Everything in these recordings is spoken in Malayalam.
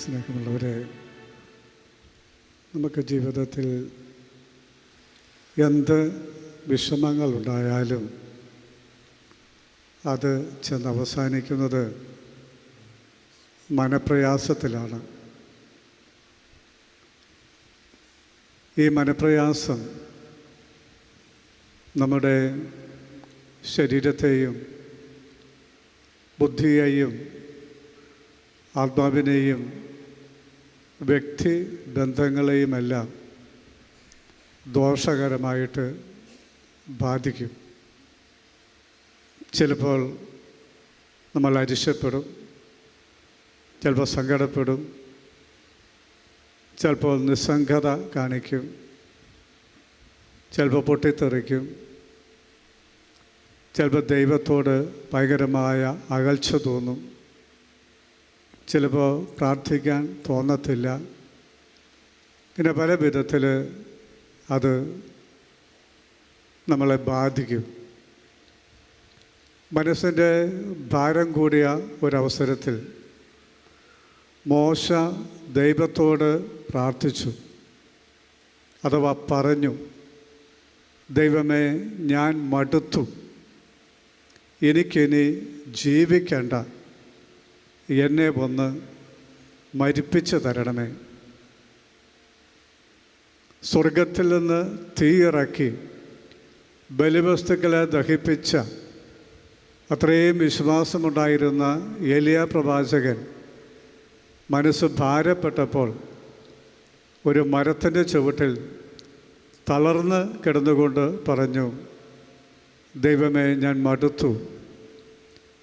സ്നേഹമുള്ളവരെ നമുക്ക് ജീവിതത്തിൽ എന്ത് വിഷമങ്ങൾ ഉണ്ടായാലും അത് ചെന്ന് അവസാനിക്കുന്നത് മനപ്രയാസത്തിലാണ്. ഈ മനപ്രയാസം നമ്മുടെ ശരീരത്തെയും ബുദ്ധിയെയും ആത്മാവിനെയും വ്യക്തി ബന്ധങ്ങളെയുമെല്ലാം ദോഷകരമായിട്ട് ബാധിക്കും. ചിലപ്പോൾ നമ്മൾ അരിശപ്പെടും ചിലപ്പോൾ സങ്കടപ്പെടും ചിലപ്പോൾ നിസ്സംഗത കാണിക്കും ചിലപ്പോൾ പൊട്ടിത്തെറിക്കും ചിലപ്പോൾ ദൈവത്തോട് ഭയങ്കരമായ അകൽച്ച തോന്നും. ചിലപ്പോൾ പ്രാർത്ഥിക്കാൻ തോന്നത്തില്ല. പിന്നെ പല വിധത്തിൽ അത് നമ്മളെ ബാധിക്കും. മനസ്സിന്റെ ഭാരം കൂടിയ ഒരവസരത്തിൽ മോശ ദൈവത്തോട് പ്രാർത്ഥിച്ചു. അഥവാ പറഞ്ഞു ദൈവമേ ഞാൻ മടുത്തു. എനിക്കിനി ജീവിക്കേണ്ട. എന്നെ വന്ന് മരിപ്പിച്ചു തരണമേ. സ്വർഗത്തിൽ നിന്ന് തീയിറക്കി ബലിവസ്തുക്കളെ ദഹിപ്പിച്ച അത്രയും വിശ്വാസമുണ്ടായിരുന്ന എലിയ പ്രവാചകൻ മനസ്സ് ഭാരപ്പെട്ടപ്പോൾ ഒരു മരത്തിന്റെ ചുവട്ടിൽ തളർന്ന് കിടന്നുകൊണ്ട് പറഞ്ഞു ദൈവമേ ഞാൻ മടുത്തു.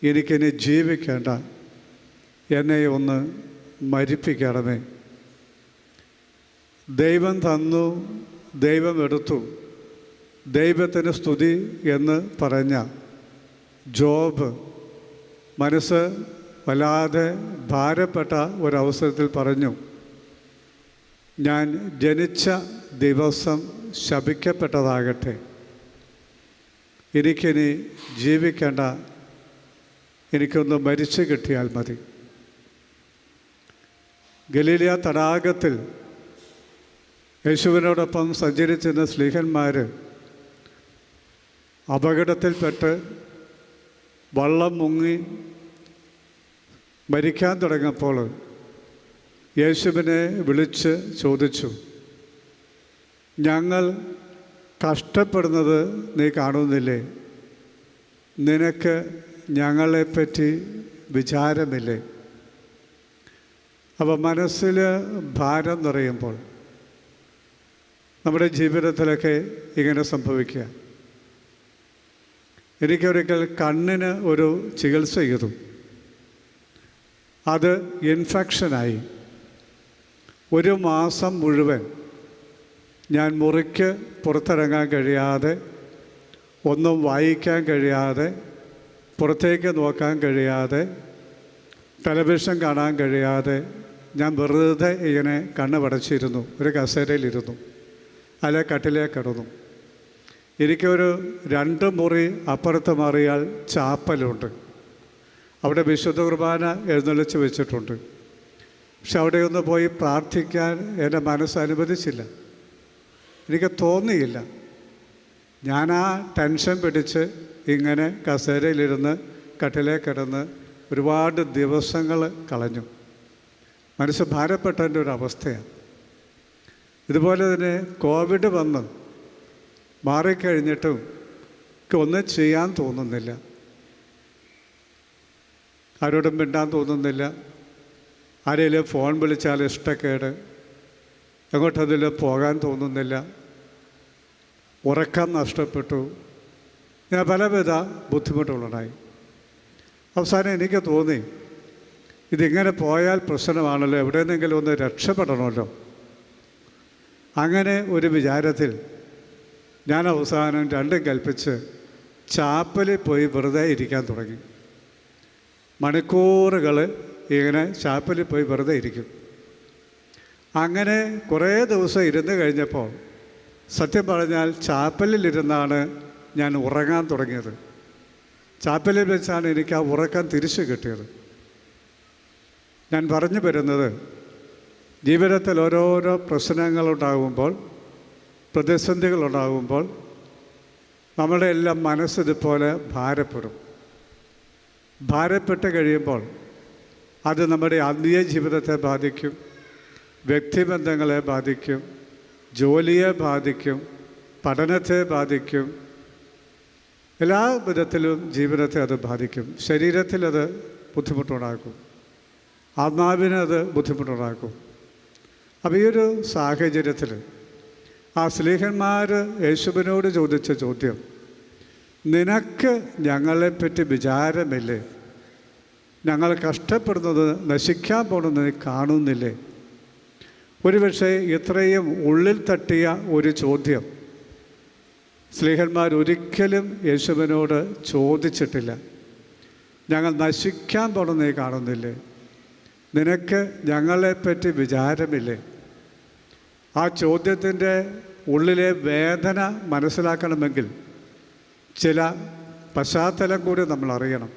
എനിക്കിനി ജീവിക്കേണ്ട. എന്നെ ഒന്ന് മരിപ്പിക്കണമേ. ദൈവം തന്നു ദൈവം എടുത്തു. ദൈവത്തിന് സ്തുതി എന്ന് പറഞ്ഞ ജോബ് മനസ്സ് വല്ലാതെ ഭാരപ്പെട്ട ഒരവസരത്തിൽ പറഞ്ഞു ഞാൻ ജനിച്ച ദിവസം ശപിക്കപ്പെട്ടതാകട്ടെ. എനിക്കിനി ജീവിക്കേണ്ട എനിക്കൊന്ന് മരിച്ചു കിട്ടിയാൽ മതി. ഗലീലിയ തടാകത്തിൽ യേശുവിനോടൊപ്പം സഞ്ചരിച്ചിരുന്ന സ്ലീഹന്മാർ അപകടത്തിൽപ്പെട്ട് വള്ളം മുങ്ങി മരിക്കാൻ തുടങ്ങിയപ്പോൾ യേശുവിനെ വിളിച്ച് ചോദിച്ചു ഞങ്ങൾ കഷ്ടപ്പെടുന്നത് നീ കാണുന്നില്ലേ? നിനക്ക് ഞങ്ങളെപ്പറ്റി വിചാരമില്ലേ? അപ്പോൾ മനസ്സിൽ ഭാരം നിറയുമ്പോൾ നമ്മുടെ ജീവിതത്തിലൊക്കെ ഇങ്ങനെ സംഭവിക്കുക. എനിക്കൊരിക്കൽ കണ്ണിന് ഒരു ചികിത്സ ചെയ്തു. അത് ഇൻഫെക്ഷനായി. ഒരു മാസം മുഴുവൻ ഞാൻ മുറിക്ക് പുറത്തിറങ്ങാൻ കഴിയാതെ ഒന്നും വായിക്കാൻ കഴിയാതെ പുറത്തേക്ക് നോക്കാൻ കഴിയാതെ ടെലിവിഷൻ കാണാൻ കഴിയാതെ ഞാൻ വെറുതെ ഇങ്ങനെ കണ്ണ് പടച്ചിരുന്നു ഒരു കസേരയിലിരുന്നു അല്ലെ കട്ടിലേ കിടന്നു. എനിക്കൊരു രണ്ട് മുറി അപ്പുറത്ത് മാറിയാൽ ചാപ്പലുണ്ട്. അവിടെ വിശുദ്ധ കുർബാന എഴുന്നള്ളിച്ച് വെച്ചിട്ടുണ്ട്. പക്ഷെ അവിടെ ഒന്ന് പോയി പ്രാർത്ഥിക്കാൻ എന്റെ മനസ്സ് അനുവദിച്ചില്ല. എനിക്ക് തോന്നിയില്ല. ഞാൻ ആ ടെൻഷൻ പിടിച്ച് ഇങ്ങനെ കസേരയിലിരുന്ന് കട്ടിലേ കിടന്ന് ഒരുപാട് ദിവസങ്ങൾ കളഞ്ഞു. മനസ്സ് ഭാരപ്പെട്ടതിന്റെ ഒരു അവസ്ഥയാണ്. ഇതുപോലെ തന്നെ കോവിഡ് വന്ന് മാറിക്കഴിഞ്ഞിട്ടും ഒന്നും ചെയ്യാൻ തോന്നുന്നില്ല. ആരോടും മിണ്ടാൻ തോന്നുന്നില്ല. ആരെങ്കിലും ഫോൺ വിളിച്ചാൽ ഇഷ്ടക്കേട്. എങ്ങോട്ടതിലും പോകാൻ തോന്നുന്നില്ല. ഉറക്കം നഷ്ടപ്പെട്ടു. ഞാൻ പലവിധ ബുദ്ധിമുട്ടുകളുണ്ടായി. അവസാനം എനിക്ക് തോന്നി ഇതിങ്ങനെ പോയാൽ പ്രശ്നമാണല്ലോ. എവിടെ നിന്നെങ്കിലും ഒന്ന് രക്ഷപ്പെടണമല്ലോ. അങ്ങനെ ഒരു വിചാരത്തിൽ ഞാൻ അവസാനം രണ്ടും കൽപ്പിച്ച് ചാപ്പലിൽ പോയി വെറുതെ ഇരിക്കാൻ തുടങ്ങി. മണിക്കൂറുകൾ ഇങ്ങനെ ചാപ്പലിൽ പോയി വെറുതെ ഇരിക്കും. അങ്ങനെ കുറേ ദിവസം ഇരുന്ന് കഴിഞ്ഞപ്പോൾ സത്യം പറഞ്ഞാൽ ചാപ്പലിലിരുന്നാണ് ഞാൻ ഉറങ്ങാൻ തുടങ്ങിയത്. ചാപ്പലിൽ വെച്ചാണ് എനിക്ക് ആ ഉറക്കം തിരിച്ചു കിട്ടിയത്. ഞാൻ പറഞ്ഞു വരുന്നത് ജീവിതത്തിൽ ഓരോരോ പ്രശ്നങ്ങളുണ്ടാകുമ്പോൾ പ്രതിസന്ധികളുണ്ടാകുമ്പോൾ നമ്മുടെ എല്ലാം മനസ്സിതുപോലെ ഭാരപ്പെടും. ഭാരപ്പെട്ട് കഴിയുമ്പോൾ അത് നമ്മുടെ ആത്മീയ ജീവിതത്തെ ബാധിക്കും വ്യക്തിബന്ധങ്ങളെ ബാധിക്കും ജോലിയെ ബാധിക്കും പഠനത്തെ ബാധിക്കും. എല്ലാ വിധത്തിലും ജീവിതത്തെ അത് ബാധിക്കും. ശരീരത്തിൽ അത് ബുദ്ധിമുട്ടുണ്ടാക്കും. ആത്മാവിന് അത് ബുദ്ധിമുട്ടുണ്ടാക്കും. അപ്പോൾ ഈ ഒരു സാഹചര്യത്തിൽ ആ സ്ലീഹന്മാർ യേശുവിനോട് ചോദിച്ച ചോദ്യം നിനക്ക് ഞങ്ങളെപ്പറ്റി വിചാരമില്ലേ? ഞങ്ങൾ കഷ്ടപ്പെടുന്നത് നശിക്കാൻ പോകുന്നത് കാണുന്നില്ലേ? ഒരുപക്ഷെ ഇത്രയും ഉള്ളിൽ തട്ടിയ ഒരു ചോദ്യം സ്ലീഹന്മാർ ഒരിക്കലും യേശുവിനോട് ചോദിച്ചിട്ടില്ല. ഞങ്ങൾ നശിക്കാൻ പോകുന്നത് കാണുന്നില്ലേ? നിനക്ക് ഞങ്ങളെപ്പറ്റി വിചാരമില്ലേ? ആ ചോദ്യത്തിന്റെ ഉള്ളിലെ വേദന മനസ്സിലാക്കണമെങ്കിൽ ചില പശ്ചാത്തലം കൂടി നമ്മൾ അറിയണം.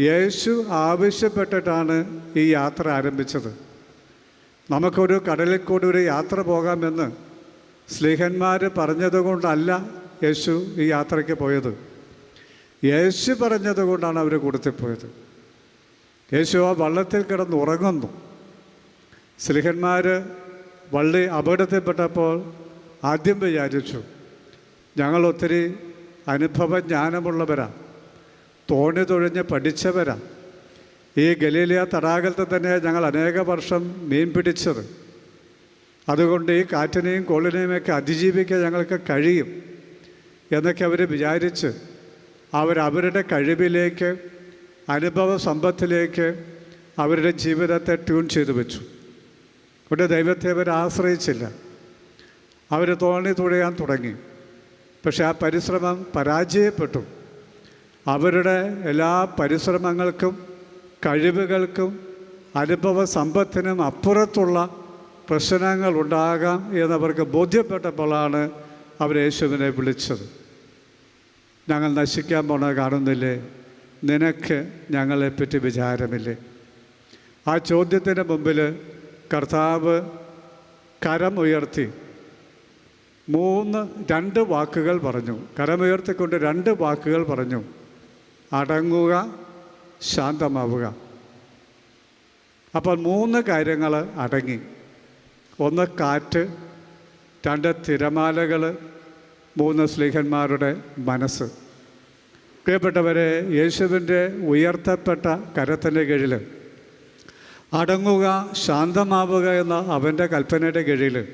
യേശു ആവശ്യപ്പെട്ടിട്ടാണ് ഈ യാത്ര ആരംഭിച്ചത്. നമുക്കൊരു കടലിൽ കൂടി ഒരു യാത്ര പോകാമെന്ന് സ്ലീഹന്മാർ പറഞ്ഞതുകൊണ്ടല്ല യേശു ഈ യാത്രയ്ക്ക് പോയത്. യേശു പറഞ്ഞതുകൊണ്ടാണ് അവർ കൂടത്തിൽ പോയത്. യേശു ആ വള്ളത്തിൽ കിടന്ന് ഉറങ്ങുന്നു. സ്ലിഹന്മാർ വള്ളി അപകടത്തിൽപ്പെട്ടപ്പോൾ ആദ്യം വിചാരിച്ചു ഞങ്ങൾ ഒത്തിരി അനുഭവജ്ഞാനമുള്ളവരാ തോണി തൊഴിഞ്ഞ് പഠിച്ചവരാ. ഈ ഗലീലിയ തടാകത്തിൽ തന്നെ ഞങ്ങൾ അനേക വർഷം മീൻ പിടിച്ചത്. അതുകൊണ്ട് ഈ കാറ്റിനെയും കോളിനെയുമൊക്കെ അതിജീവിക്കാൻ ഞങ്ങൾക്ക് കഴിയും എന്നൊക്കെ അവർ വിചാരിച്ച് അവരവരുടെ കഴിവിലേക്ക് അനുഭവ സമ്പത്തിലേക്ക് അവരുടെ ജീവിതത്തെ ട്യൂൺ ചെയ്തു വെച്ചു. ഇവിടെ ദൈവത്തെ അവർ ആശ്രയിച്ചില്ല. അവർ തോണി തുഴയാൻ തുടങ്ങി. പക്ഷെ ആ പരിശ്രമം പരാജയപ്പെട്ടു. അവരുടെ എല്ലാ പരിശ്രമങ്ങൾക്കും കഴിവുകൾക്കും അനുഭവ സമ്പത്തിനും അപ്പുറത്തുള്ള പ്രശ്നങ്ങൾ ഉണ്ടാകാം എന്നവർക്ക് ബോധ്യപ്പെട്ടപ്പോഴാണ് അവർ യേശുവിനെ വിളിച്ചത്. ഞങ്ങൾ നശിക്കാൻ പോണ കാണുന്നില്ലേ? നിനക്ക് ഞങ്ങളെപ്പറ്റി വിചാരമില്ലേ? ആ ചോദ്യത്തിന് മുമ്പിൽ കർത്താവ് കരം ഉയർത്തി. മൂന്ന് രണ്ട് വാക്കുകൾ പറഞ്ഞു. കരമുയർത്തിക്കൊണ്ട് രണ്ട് വാക്കുകൾ പറഞ്ഞു. അടങ്ങുക ശാന്തമാവുക. അപ്പോൾ മൂന്ന് കാര്യങ്ങൾ അടങ്ങി. ഒന്ന് കാറ്റ് രണ്ട് തിരമാലകൾ മൂന്ന് സ്ലീഹന്മാരുടെ മനസ്സ്. പ്രിയപ്പെട്ടവരെ യേശുവിന്റെ ഉയർത്തപ്പെട്ട കരത്തിന്റെ കീഴിൽ അടങ്ങുക ശാന്തമാവുക എന്ന അവന്റെ കൽപ്പനയുടെ കീഴിൽ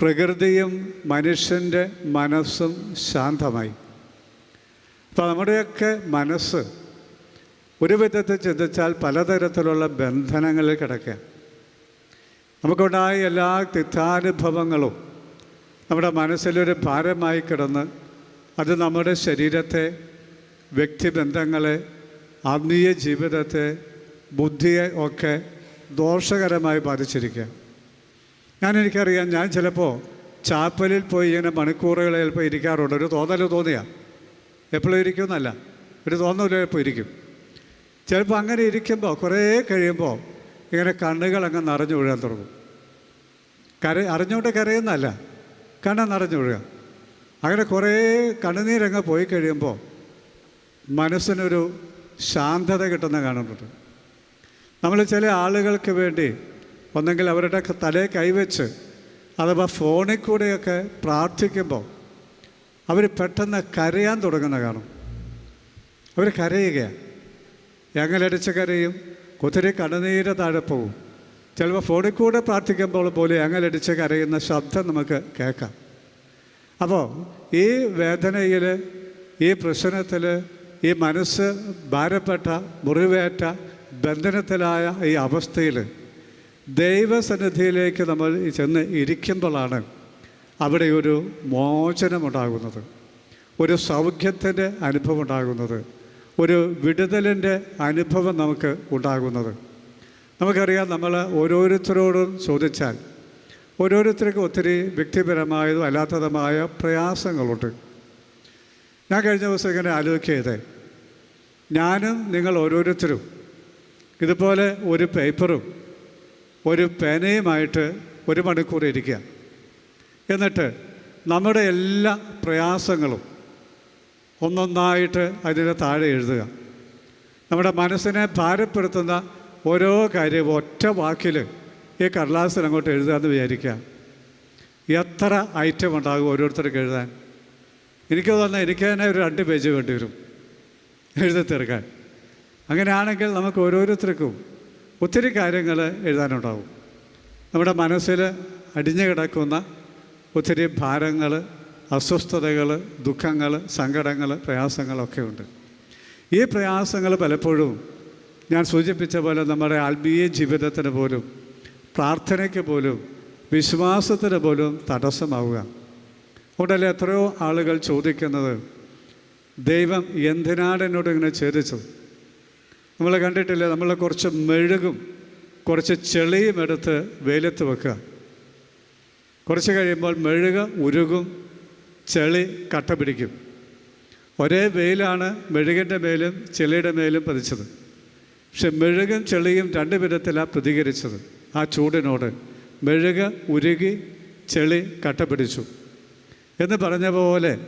പ്രകൃതിയും മനുഷ്യന്റെ മനസ്സും ശാന്തമായി. അപ്പോൾ നമ്മുടെയൊക്കെ മനസ്സ് ഒരു വിധത്തിൽ ചിന്തിച്ചാൽ പലതരത്തിലുള്ള ബന്ധനങ്ങളിൽ കിടക്കുക. നമുക്കുണ്ടായ എല്ലാ തിത്താനുഭവങ്ങളും നമ്മുടെ മനസ്സിലൊരു ഭാരമായി കിടന്ന് അത് നമ്മുടെ ശരീരത്തെ വ്യക്തിബന്ധങ്ങളെ ആത്മീയ ജീവിതത്തെ ബുദ്ധിയെ ഒക്കെ ദോഷകരമായി ബാധിച്ചിരിക്കുക. ഞാൻ എനിക്കറിയാം ഞാൻ ചിലപ്പോൾ ചാപ്പലിൽ പോയി ഇങ്ങനെ മണിക്കൂറുകൾ ചിലപ്പോൾ ഇരിക്കാറുണ്ട്. ഒരു തോന്നൽ തോന്നിയാൽ എപ്പോഴും ഇരിക്കുമെന്നല്ല. ഒരു തോന്നൽ ചിലപ്പോൾ ഇരിക്കും. ചിലപ്പോൾ അങ്ങനെ ഇരിക്കുമ്പോൾ കുറേ കഴിയുമ്പോൾ ഇങ്ങനെ കണ്ണുകൾ അങ്ങ് നിറഞ്ഞു വീഴാൻ തുടങ്ങും. കര അറിഞ്ഞുകൊണ്ട് കരയുന്നല്ല കണ്ണ് നിറഞ്ഞു വീഴുക. അങ്ങനെ കുറേ കണ്ണുനീരങ്ങ് പോയി കഴിയുമ്പോൾ മനസ്സിനൊരു ശാന്തത കിട്ടുന്ന കാണുന്നുണ്ട്. നമ്മൾ ചില ആളുകൾക്ക് വേണ്ടി ഒന്നെങ്കിൽ അവരുടെ തലയെ കൈവച്ച് അഥവാ ഫോണിൽ കൂടെയൊക്കെ പ്രാർത്ഥിക്കുമ്പോൾ അവർ പെട്ടെന്ന് കരയാൻ തുടങ്ങുന്ന കാണും. അവർ കരയുകയാണ്. ഞങ്ങളടിച്ച് കരയും കുതിരി കണ്ണുനീരെ താഴെ പോകും ചിലപ്പോൾ ഫോണിൽ കൂടെ പ്രാർത്ഥിക്കുമ്പോൾ പോലും ഞങ്ങളടിച്ച് കരയുന്ന ശബ്ദം നമുക്ക് കേൾക്കാം. അപ്പോൾ ഈ വേദനയിൽ ഈ പ്രശ്നത്തിൽ ഈ മനസ്സ് ഭാരപ്പെട്ട മുറിവേറ്റ ബന്ധനത്തിലായ ഈ അവസ്ഥയിൽ ദൈവസന്നിധിയിലേക്ക് നമ്മൾ ചെന്ന് ഇരിക്കുമ്പോഴാണ് അവിടെ ഒരു മോചനമുണ്ടാകുന്നത്. ഒരു സൗഖ്യത്തിന്റെ അനുഭവം ഉണ്ടാകുന്നത് ഒരു വിടുതലിന്റെ അനുഭവം നമുക്ക് ഉണ്ടാകുന്നത്. നമുക്കറിയാം നമ്മൾ ഓരോരുത്തരോടും ചോദിച്ചാൽ ഓരോരുത്തർക്കും ഒത്തിരി വ്യക്തിപരമായതും അല്ലാത്തതുമായ പ്രയാസങ്ങളുണ്ട്. ഞാൻ കഴിഞ്ഞ ദിവസം ഇങ്ങനെ ആലോചിക്കരുത് ഞാനും നിങ്ങൾ ഓരോരുത്തരും ഇതുപോലെ ഒരു പേപ്പറും ഒരു പേനയുമായിട്ട് ഒരു മണിക്കൂർ ഇരിക്കുക എന്നിട്ട് നമ്മുടെ എല്ലാ പ്രയാസങ്ങളും ഒന്നൊന്നായിട്ട് അതിന് താഴെ എഴുതുക. നമ്മുടെ മനസ്സിനെ ഭാരപ്പെടുത്തുന്ന ഓരോ കാര്യവും ഒറ്റ വാക്കിൽ ഈ കടലാസിൽ അങ്ങോട്ട് എഴുതുക എന്ന് വിചാരിക്കുക. എത്ര ഐറ്റം ഉണ്ടാകും ഓരോരുത്തർക്ക് എഴുതാൻ? എനിക്ക് തോന്നുന്നത് എനിക്ക് തന്നെ ഒരു രണ്ട് പേജ് വേണ്ടി വരും. എഴുതി തീർക്കാൻ അങ്ങനെയാണെങ്കിൽ നമുക്ക് ഓരോരുത്തർക്കും ഒത്തിരി കാര്യങ്ങൾ എഴുതാനുണ്ടാവും. നമ്മുടെ മനസ്സിൽ അടിഞ്ഞു കിടക്കുന്ന ഒത്തിരി ഭാരങ്ങൾ അസ്വസ്ഥതകൾ ദുഃഖങ്ങൾ സങ്കടങ്ങൾ പ്രയാസങ്ങളൊക്കെ ഉണ്ട്. ഈ പ്രയാസങ്ങൾ പലപ്പോഴും ഞാൻ സൂചിപ്പിച്ച പോലെ നമ്മുടെ ആത്മീയ ജീവിതത്തിന് പോലും പ്രാർത്ഥനയ്ക്ക് പോലും വിശ്വാസത്തിന് പോലും തടസ്സമാവുക. ഉടനെ എത്രയോ ആളുകൾ ചോദിക്കുന്നത് ദൈവം എന്തിനാണ് എന്നോട് ഇങ്ങനെ ചേരിച്ചത് നമ്മൾ കണ്ടിട്ടില്ല? നമ്മൾ കുറച്ച് മെഴുകും കുറച്ച് ചെളിയും എടുത്ത് വെയിലത്ത് വെക്കുക. കുറച്ച് കഴിയുമ്പോൾ മെഴുക ഉരുകും ചെളി കട്ട പിടിക്കും. ഒരേ വെയിലാണ് മെഴുകിന്റെ മേലും ചെളിയുടെ മേലും പതിച്ചത്. പക്ഷെ മെഴുകും ചെളിയും രണ്ട് വിധത്തിലാണ് പ്രതികരിച്ചത്. ആ ചൂടിനോട് മെഴുക ഉരുകി ചെളി കട്ട പിടിച്ചു. എന്ന് പറഞ്ഞ പോലെ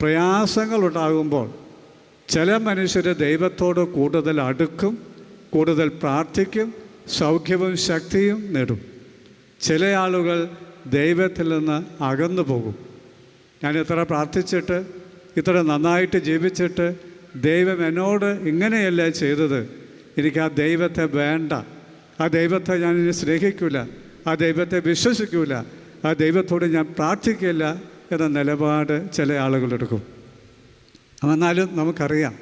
പ്രയാസങ്ങളുണ്ടാകുമ്പോൾ ചില മനുഷ്യർ ദൈവത്തോട് കൂടുതൽ അടുക്കും കൂടുതൽ പ്രാർത്ഥിക്കും സൗഖ്യവും ശക്തിയും നേടും. ചില ആളുകൾ ദൈവത്തിൽ നിന്ന് അകന്നു പോകും. ഞാൻ ഇത്ര പ്രാർത്ഥിച്ചിട്ട് ഇത്ര നന്നായിട്ട് ജീവിച്ചിട്ട് ദൈവം എന്നോട് ഇങ്ങനെയല്ല ചെയ്തത്? എനിക്ക് ആ ദൈവത്തെ വേണ്ട. ആ ദൈവത്തെ ഞാൻ സ്നേഹിക്കില്ല ആ ദൈവത്തെ വിശ്വസിക്കില്ല ആ ദൈവത്തോട് ഞാൻ പ്രാർത്ഥിക്കില്ല. എന്ന നിലപാട് ചില ആളുകളെടുക്കും എന്നാലും നമുക്കറിയാം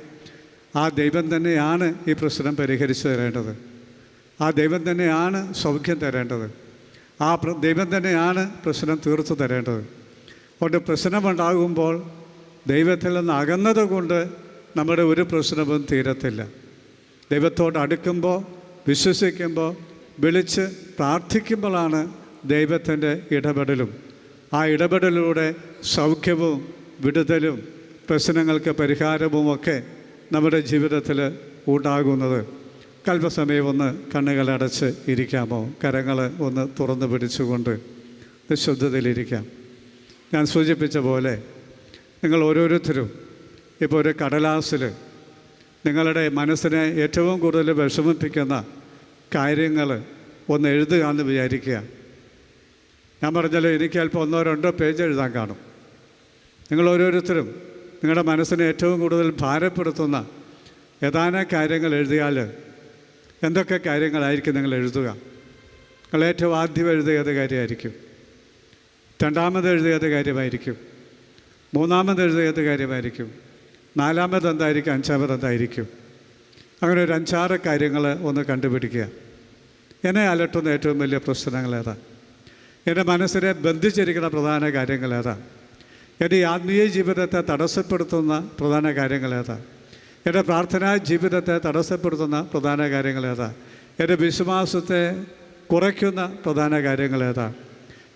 ആ ദൈവം തന്നെയാണ് ഈ പ്രശ്നം പരിഹരിച്ചു തരേണ്ടത്. ആ ദൈവം തന്നെയാണ് സൗഖ്യം തരേണ്ടത്. ആ ദൈവം തന്നെയാണ് പ്രശ്നം തീർത്തു തരേണ്ടത്. അതുകൊണ്ട് പ്രശ്നമുണ്ടാകുമ്പോൾ ദൈവത്തിൽ നിന്ന് അകന്നത് കൊണ്ട് നമ്മുടെ ഒരു പ്രശ്നവും തീരത്തില്ല. ദൈവത്തോട് അടുക്കുമ്പോൾ വിശ്വസിക്കുമ്പോൾ വിളിച്ച് പ്രാർത്ഥിക്കുമ്പോഴാണ് ദൈവത്തിന്റെ ഇടപെടലും. ആ ഇടപെടലിലൂടെ സൗഖ്യവും വിടുതലും പ്രശ്നങ്ങൾക്ക് പരിഹാരവുമൊക്കെ നമ്മുടെ ജീവിതത്തിൽ ഉണ്ടാകുന്നത്. കൽപ്പസമയം ഒന്ന് കണ്ണുകളടച്ച് ഇരിക്കാമോ? കരങ്ങൾ ഒന്ന് തുറന്നു പിടിച്ചുകൊണ്ട് നിശബ്ദതയിലിരിക്കാം. ഞാൻ സൂചിപ്പിച്ച പോലെ നിങ്ങൾ ഓരോരുത്തരും ഇപ്പോൾ ഒരു കടലാസിൽ നിങ്ങളുടെ മനസ്സിനെ ഏറ്റവും കൂടുതൽ വിഷമിപ്പിക്കുന്ന കാര്യങ്ങൾ ഒന്ന് എഴുതുക എന്ന് വിചാരിക്കുക. ഞാൻ പറഞ്ഞല്ലോ എനിക്ക് അല്പം ഒന്നോ രണ്ടോ പേജ് എഴുതാൻ കാണും. നിങ്ങൾ ഓരോരുത്തരും നിങ്ങളുടെ മനസ്സിനെ ഏറ്റവും കൂടുതൽ ഭാരപ്പെടുത്തുന്ന ഏതാനും കാര്യങ്ങൾ എഴുതിയാൽ എന്തൊക്കെ കാര്യങ്ങളായിരിക്കും നിങ്ങൾ എഴുതുക? നിങ്ങൾ ഏറ്റവും ആദ്യം എഴുതിയത് കാര്യമായിരിക്കും. രണ്ടാമത് എഴുതിയത് കാര്യമായിരിക്കും. മൂന്നാമത് എഴുതിയത് കാര്യമായിരിക്കും. നാലാമത് എന്തായിരിക്കും? അഞ്ചാമത് എന്തായിരിക്കും? അങ്ങനെ ഒരു അഞ്ചാറ് കാര്യങ്ങൾ ഒന്ന് കണ്ടുപിടിക്കുക. എന്നെ അലട്ടുന്ന ഏറ്റവും വലിയ പ്രശ്നങ്ങൾ ഏതാ? എന്റെ മനസ്സിനെ ബന്ധിച്ചിരിക്കുന്ന പ്രധാന കാര്യങ്ങൾ ഏതാ? എന്റെ ആത്മീയ ജീവിതത്തെ തടസ്സപ്പെടുത്തുന്ന പ്രധാന കാര്യങ്ങൾ ഏതാ? എന്റെ പ്രാർത്ഥനാ ജീവിതത്തെ തടസ്സപ്പെടുത്തുന്ന പ്രധാന കാര്യങ്ങൾ ഏതാ? എന്റെ വിശ്വാസത്തെ കുറയ്ക്കുന്ന പ്രധാന കാര്യങ്ങൾ ഏതാ?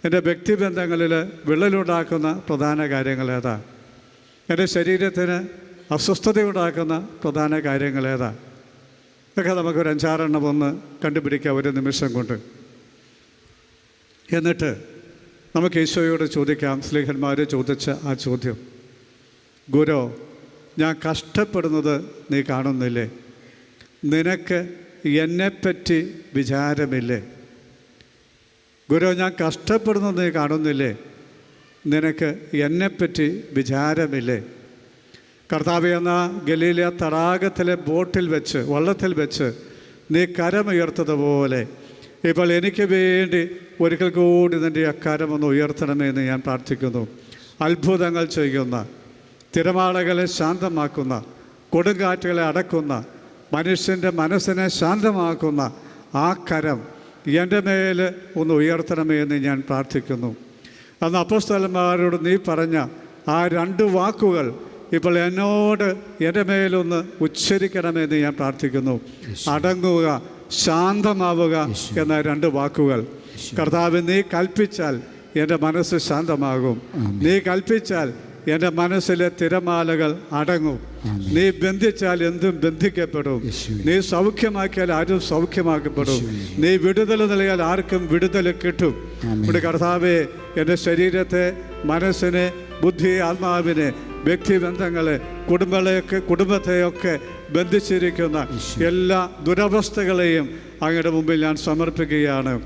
എന്റെ വ്യക്തിബന്ധങ്ങളിൽ വിള്ളലുണ്ടാക്കുന്ന പ്രധാന കാര്യങ്ങൾ ഏതാ? എന്റെ ശരീരത്തിന് അസ്വസ്ഥതയുണ്ടാക്കുന്ന പ്രധാന കാര്യങ്ങൾ ഏതാ? ഇതൊക്കെ നമുക്കൊരു അഞ്ചാറെണ്ണം ഒന്ന് കണ്ടുപിടിക്കാം ഒരു നിമിഷം കൊണ്ട്. എന്നിട്ട് നമുക്ക് ഈശോയോട് ചോദിക്കാം സ്ലേഹന്മാർ ചോദിച്ച ആ ചോദ്യം. ഗുരു ഞാൻ കഷ്ടപ്പെടുന്നത് നീ കാണുന്നില്ലേ? നിനക്ക് എന്നെപ്പറ്റി വിചാരമില്ലേ? ഗുരു ഞാൻ കഷ്ടപ്പെടുന്നത് നീ കാണുന്നില്ലേ? നിനക്ക് എന്നെപ്പറ്റി വിചാരമില്ലേ? കർത്താവ് എന്ന ഗലീല തടാകത്തിലെ ബോട്ടിൽ വെച്ച് വള്ളത്തിൽ വെച്ച് നീ കരമുയർത്തതുപോലെ ഇപ്പോൾ എനിക്ക് വേണ്ടി ഒരിക്കൽ കൂടി നിന്റെ അക്കാരമൊന്ന് ഉയർത്തണമേ എന്ന് ഞാൻ പ്രാർത്ഥിക്കുന്നു. അത്ഭുതങ്ങൾ ചെയ്യുന്ന തിരമാളകളെ ശാന്തമാക്കുന്ന കൊടുങ്കാറ്റുകളെ അടക്കുന്ന മനുഷ്യന്റെ മനസ്സിനെ ശാന്തമാക്കുന്ന ആ കരം എന്റെ മേൽ ഒന്ന് ഉയർത്തണമേ എന്ന് ഞാൻ പ്രാർത്ഥിക്കുന്നു. അന്ന് അപ്പസ്തലന്മാരോട് നീ പറഞ്ഞ ആ രണ്ട് വാക്കുകൾ ഇപ്പോൾ എന്നോട് എന്റെ മേലൊന്ന് ഉച്ചരിക്കണമെന്ന് ഞാൻ പ്രാർത്ഥിക്കുന്നു. അടങ്ങുക ശാന്തമാവുക എന്ന രണ്ട് വാക്കുകൾ. കർത്താവ് നീ കൽപ്പിച്ചാൽ എന്റെ മനസ്സ് ശാന്തമാകും. നീ കൽപ്പിച്ചാൽ എന്റെ മനസ്സിലെ തിരമാലകൾ അടങ്ങും. നീ ബന്ധിച്ചാൽ എന്തും ബന്ധിക്കപ്പെടും. നീ സൗഖ്യമാക്കിയാൽ ആരും സൗഖ്യമാക്കപ്പെടും. നീ വിടുതൽ നൽകിയാൽ ആർക്കും വിടുതൽ കിട്ടും. ഇവിടെ കർത്താവെ എന്റെ ശരീരത്തെ മനസ്സിനെ ബുദ്ധി ആത്മാവിനെ വ്യക്തിബന്ധങ്ങളെ കുടുംബങ്ങളെയൊക്കെ കുടുംബത്തെയൊക്കെ ബന്ധിച്ചിരിക്കുന്ന എല്ലാ ദുരവസ്ഥകളെയും അങ്ങയുടെ മുമ്പിൽ ഞാൻ സമർപ്പിക്കുകയാണ്.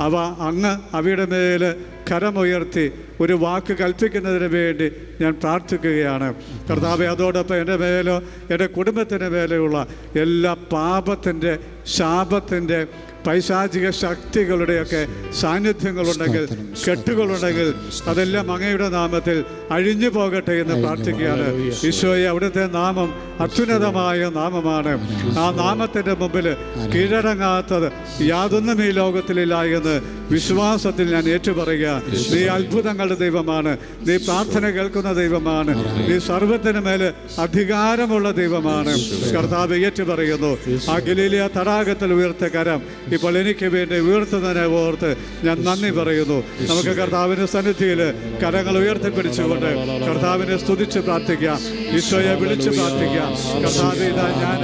അവ അങ്ങ് അവയുടെ മേൽ കരമുയർത്തി ഒരു വാക്ക് കൽപ്പിക്കുന്നതിന് വേണ്ടി ഞാൻ പ്രാർത്ഥിക്കുകയാണ്. കർത്താവെ അതോടൊപ്പം എന്റെ മേലോ എന്റെ കുടുംബത്തിന്റെ മേലെയുള്ള എല്ലാ പാപത്തിന്റെ ശാപത്തിന്റെ പൈശാചിക ശക്തികളുടെയൊക്കെ സാന്നിധ്യങ്ങളുണ്ടെങ്കിൽ കെട്ടുകളുണ്ടെങ്കിൽ അതെല്ലാം അങ്ങയുടെ നാമത്തിൽ അഴിഞ്ഞു പോകട്ടെ എന്ന് പ്രാർത്ഥിക്കുകയാണ്. ഈശോയെ അവിടുത്തെ നാമം അത്യുന്നതമായ നാമമാണ്. ആ നാമത്തിന്റെ മുമ്പിൽ കീഴടങ്ങാത്തത് യാതൊന്നും ഈ ലോകത്തിലില്ല എന്ന് വിശ്വാസത്തിൽ ഞാൻ ഏറ്റുപറയുക. നീ അത്ഭുതങ്ങളുടെ ദൈവമാണ്. നീ പ്രാർത്ഥന കേൾക്കുന്ന ദൈവമാണ്. നീ സർവത്തിന് മേലെ അധികാരമുള്ള ദൈവമാണ്. കർത്താവ് ഏറ്റുപറയുന്നു. ആ ഗലീലിയ തടാകത്തിൽ ഉയർത്ത കരം ഇപ്പോൾ എനിക്ക് വേണ്ടി ഉയർത്തുന്നതിനെ ഓർത്ത് ഞാൻ നന്ദി പറയുന്നു. നമുക്ക് കർത്താവിന്റെ സന്നിധിയിൽ കരങ്ങൾ ഉയർത്തിപ്പിടിച്ചുകൊണ്ട് കർത്താവിനെ സ്തുതിച്ച് പ്രാർത്ഥിക്കാം ഈശോയെ വിളിച്ച് പ്രാർത്ഥിക്കാം കർത്താവ് ഇതാ ഞാൻ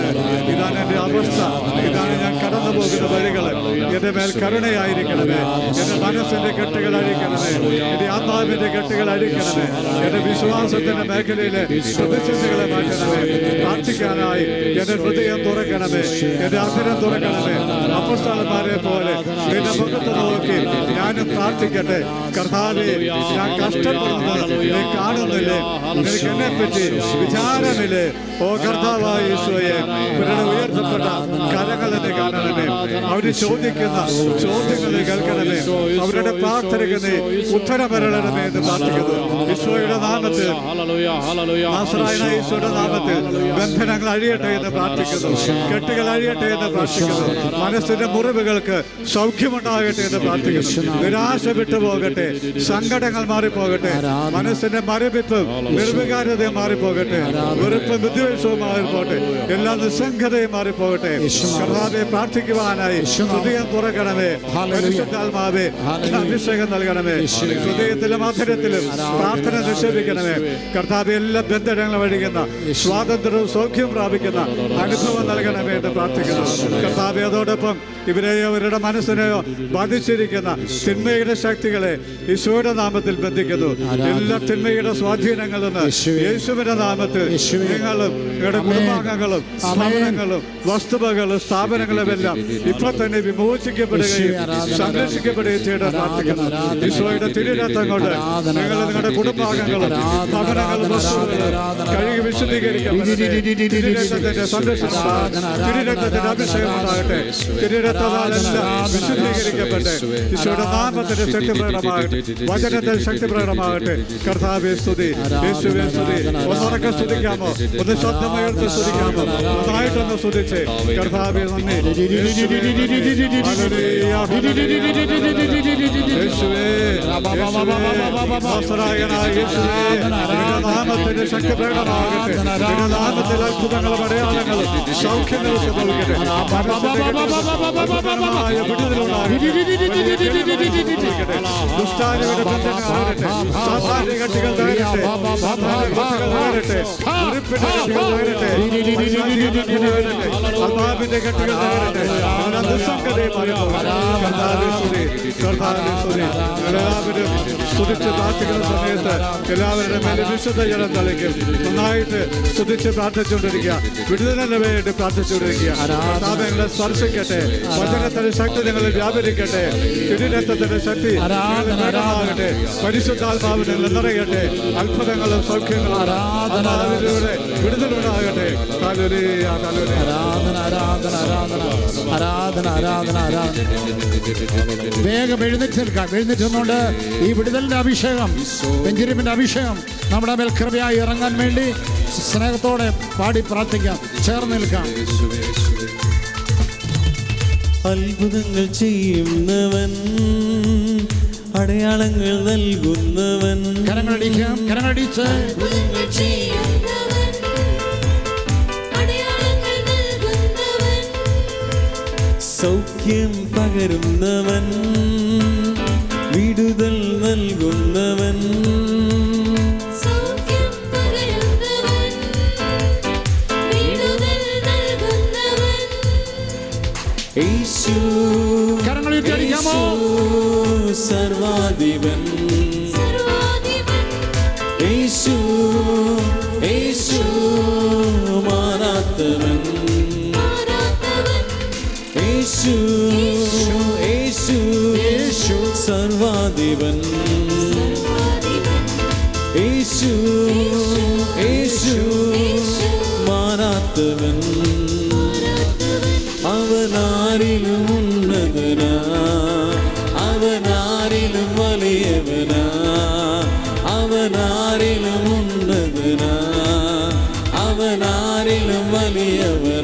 ഇതാണ് എന്റെ അവസ്ഥ. ഇതാണ് ഞാൻ കടന്നു പോകുന്ന വഴികൾ എന്റെ മേൽ കരുണയായിരിക്കണമേ. എന്റെ മനസ്സിന്റെ കെട്ടുകൾ അഴിക്കണമേ എന്റെ ആത്മാവിന്റെ കെട്ടുകൾ അഴിക്കണമേ എന്റെ വിശ്വാസത്തിന്റെ മേഖലയിലെ പ്രതിസന്ധികളെ മാറ്റണമേ. പ്രാർത്ഥിക്കാനായി എന്റെ ഹൃദയം തുറക്കണമേ. എന്റെ അഭിനം തുറക്കണമേ. അപ്പസ്ഥാനന്മാരെ പോലെ നിന്റെ മുഖത്ത് നോക്കി ഞാനും പ്രാർത്ഥിക്കട്ടെ. കർത്താവെ ഞാൻ കഷ്ടപ്പെടുന്നത് കാണുന്നില്ലേ? നിനക്ക് എന്നെ പറ്റി വിചാരമില്ലേ? ഓ കർത്താവായ ഈശോയെ ഇവരുടെ ഉയർത്തപ്പെട്ട കരങ്ങളെ കാണണമേ. അവർ ചോദിക്കുന്ന ചോദ്യങ്ങളെ കേൾക്കണമേ. അവരുടെ പ്രാർത്ഥനയ്ക്ക് നീ ഉത്തരം എന്ന് പ്രാർത്ഥിക്കുന്നു. ഈശോയുടെ നാമത്തിൽ. ഈശോയുടെ നാമത്തിൽ ബന്ധനങ്ങൾ അഴിയട്ടെ എന്ന് പ്രാർത്ഥിക്കുന്നു. കെട്ടുകൾ അഴിയട്ടെ എന്ന് പ്രാർത്ഥിക്കുന്നു. മനസ്സിന്റെ മുറിവുകൾക്ക് സൗഖ്യമുണ്ടാകട്ടെ എന്ന് പ്രാർത്ഥിക്കുന്നു. നിരാശ വിട്ടുപോകട്ടെ സങ്കടങ്ങൾ മാറിപ്പോകട്ടെ. മനസ്സിന്റെ മരവിപ്പും നിർവികാരതയും മാറിപ്പോകട്ടെ. വെറുപ്പും വിദ്വേഷവും മാറിപ്പോകട്ടെ. എല്ലാ നിസ്സംഗതയും മാറിപ്പോകട്ടെ. കർത്താവെ പ്രാർത്ഥിക്കുവാനായി ഹൃദയം തുറക്കണമേ. പരിശുദ്ധാത്മാവേ അഭിഷേകം നൽകണമേ. ഹൃദയത്തിലും അധരത്തിലും പ്രാർത്ഥന നിക്ഷേപിക്കണമേ. കർത്താവ് എല്ലാ ബന്ധനങ്ങളും വഴിക്കുന്ന സ്വാതന്ത്ര്യവും സൗഖ്യവും പ്രാപിക്കുന്ന അനുഭവം നൽകണമേ എന്ന് പ്രാർത്ഥിക്കുന്നു. കർത്താവ് അതോടൊപ്പം ഇവരെയോ ഇവരുടെ മനസ്സിനെയോ ബാധിച്ചിരിക്കുന്ന തിന്മയുടെ ശക്തികളെ യേശുവിന്റെ നാമത്തിൽ ബന്ധിക്കുന്നു. എല്ലാ തിന്മയുടെ സ്വാധീനങ്ങളിൽ നിന്ന് യേശുവിന്റെ നാമത്തിൽ നിങ്ങളും നിങ്ങളുടെ കുടുംബാംഗങ്ങളും സ്ഥാപനങ്ങളും വസ്തുവകളും സ്ഥാപനങ്ങളും എല്ലാം ഇപ്പൊ തന്നെ വിമോചിക്കപ്പെടുകയും സംരക്ഷിക്കപ്പെടുകയും ചെയ്യണം പ്രാർത്ഥിക്കുന്നു. ഈശോയുടെ തിരുരത്തം കൊണ്ട് നിങ്ങൾ നിങ്ങളുടെ കുടുംബാംഗങ്ങളും സ്ഥാപനങ്ങളും വസ്തുവകളും കഴുകി തിരുരത്നത്തിന്റെ സംരക്ഷണം അഭിഷേകം ഉണ്ടാകട്ടെ. തിരുരത്നത്താലെല്ലാം വിശുദ്ധീകരിക്കപ്പെട്ടെ. ഈശോയുടെ നാമത്തിന്റെ ശക്തി പ്രകടമാകട്ടെ വചനത്തിൽ ശക്തി പ്രകടമാകട്ടെ കർത്താവെ സ്തുതി യേശുവെ സ്തുതി ഒന്നുറക്കെ സ്തുതിക്കാമോ ഒന്ന് ശബ്ദമുയർത്തി സ്തുതിക്കാമോ ഒന്നായിട്ടൊന്ന് സ്തുതിച്ച് കർത്താവെ നന്ദി ശക്തി പ്രകടമാകട്ടെ നാമത്തിൽ അത്ഭുതങ്ങളും അടയാളങ്ങളും സൗഖ്യങ്ങളും സംഭവിക്കട്ടെ വിടുതലുണ്ടാകട്ടെ അള്ളാബിന്റെ കെട്ടുകൾ തകരട്ടെ എല്ലാവരും സ്തുതിച്ച് പ്രാർത്ഥിക്കുന്ന സമയത്ത് എല്ലാവരുടെ മേലെ വിശുദ്ധ ജലം തളിക്കും നന്നായിട്ട് സ്തുതിച്ച് പ്രാർത്ഥിച്ചുകൊണ്ടിരിക്കുക വിടുതലിന് വേണ്ടി പ്രാർത്ഥിച്ചുകൊണ്ടിരിക്കുക കർത്താവ് നിങ്ങളെ സ്പർശിക്കട്ടെ വചനത്തിന്റെ ശക്തി ഞങ്ങൾ വ്യാപരിക്കട്ടെ തിരുരക്തത്തിന്റെ ശക്തി. ആരാധനാകട്ടെ പരിശുദ്ധാത്മാവിനെ നിറയട്ടെ. അത്ഭുതങ്ങളും സൗഖ്യങ്ങളും ആരാധനയിലൂടെ വിടുതലുണ്ടാകട്ടെ. ആരാധന ആരാധന ആരാധന. ആരാധന ആരാധന ആരാധന. വേഗം എഴുന്നേറ്റ് നിൽക്കാം എഴുന്നേറ്റ് നിന്നുകൊണ്ട് ഈ വിടുതലിന്റെ അഭിഷേകം പെഞ്ചിരിപ്പിന്റെ അഭിഷേകം നമ്മുടെ മേൽ കൃപയായി ഇറങ്ങാൻ വേണ്ടി സ്നേഹത്തോടെ പാടി പ്രാർത്ഥിക്കാം. ചേർന്ന് നിൽക്കാം. അത്ഭുതങ്ങൾ ചെയ്യുന്നവൻ അടയാളങ്ങൾ നൽകുന്നവൻ. കരങ്ങളടിക്കാം കരങ്ങളടിച്ച്. സൗഖ്യം പകരുന്നവൻ വിടുതൽ നൽകുന്നവൻ. எல்லாரிலும் உன்னதனா? அவனாரிலும் வலியவனா? அவனாரிலும் உன்னதனா? அவனாரிலும் வலியவனா?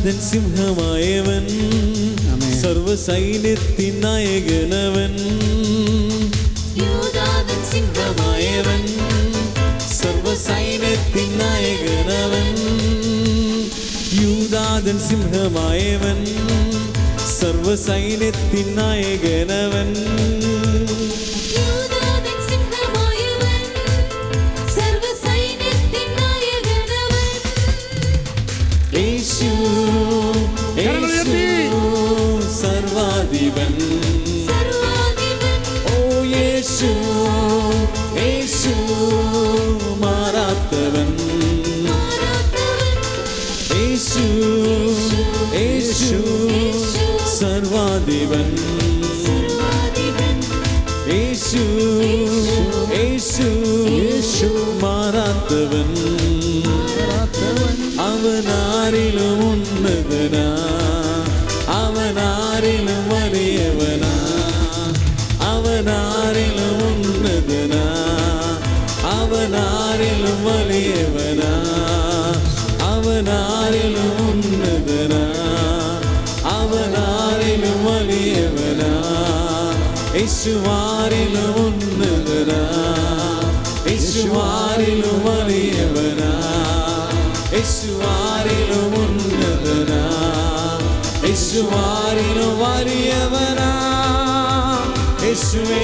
യൂദാതൻ സിംഹമായവൻ സർവ സൈന്യത്തിൻ നായകനവൻ സിംഹമായവൻ സർവ സൈന്യത്തിൻ നായകനവൻ യൂദാദൻ സിംഹമായവൻ സർവസൈന്യത്തിൻ നായകനവൻ. യേശു യേശു യേശു മാറാത്തവൻ. അവനാരിലും യേശുവാരിലും ഉന്നതനാ യേശുവാരിലും വലിയവനാ യേശുവാരിലും ഉന്നതനാ യേശുവാരിലും വലിയവനാ യേശുവേ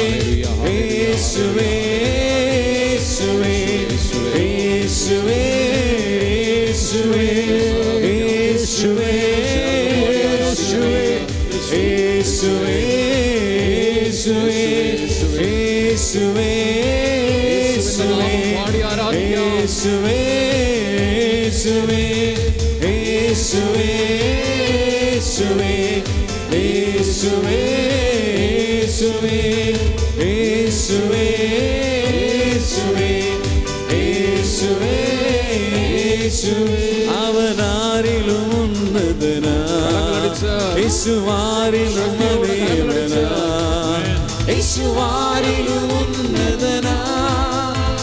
அவர் ஆறிலும் உன்னதனா. இசுவாரிலும் இசுவாரிலும் உன்னதனா.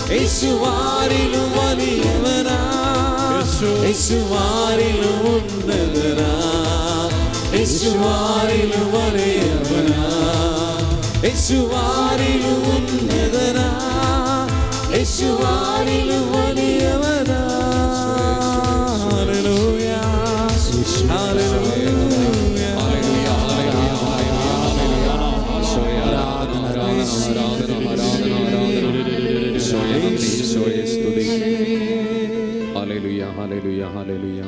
இசுவாரிலும் வலியவனா. இசுவாரிலும் உன்னதனா. இசுவாரிலும் வலியவனா. இசுவாரிலும் உன்னதனா. இசுவாரிலும் ഹല്ലേലൂയ.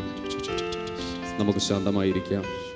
നമുക്ക് ശാന്തമായിരിക്കാം.